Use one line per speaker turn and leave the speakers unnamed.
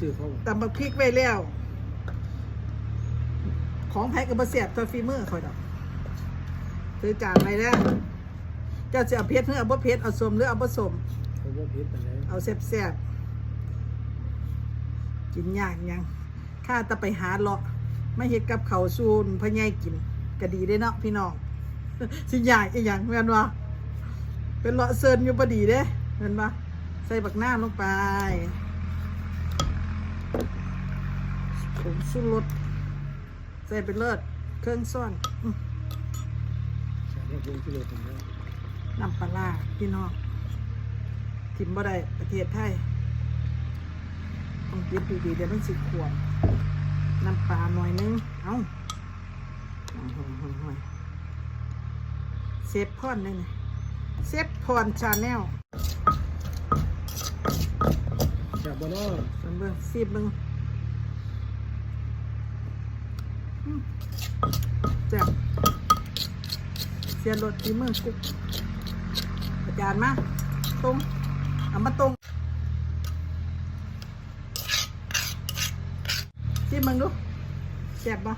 ซื้อเขา
ตำบักพริกไว้แล้ว ของแพ็กกับบะเสียบตัวฟีมือคอยดอกซื้อจานไปแล้วเจ้าจะเอาเพชรหรือเอาบ่เพชรเอาสมหรือเอาบ่สม
เขาว่าพิษไปไหน
เอาแซ่บๆกินยากยังข้าแตะไปหาเลาะไม่เฮ็ดกับเขาวซูนพ่อใหญ่กินก็ดีได้เนาะพี่น้องสิยากอีหยังแม่นว่าเป็นเลาะเซินอยู่บ่ดีเด้แม่นบ่ใส่บักหน้าลงไป ผงชูรสใส่ไปเลิศเครื่องซ่อนอื้อ
ใส่ได้เพียงกิโลถึงแล้ว
น้ำปลาร้าพี่น้องทิมบ่ได้ประเทศไทยต้องปิดดีๆเดี๋ยวมันสิขวดน้ำปลาหน่อยนึง เอาเอาห่อยห่อยเซฟพอนเลยนะเซฟพรชาแนล
จั บ่เนาะ
เบิ่งเบิ่งซีบเบิ่งอืมแซ่บเสียรสที่มือกุ๊กอาจารย์มาตรงเอามาตรงซีบเบิ่งดูแซ่บปะ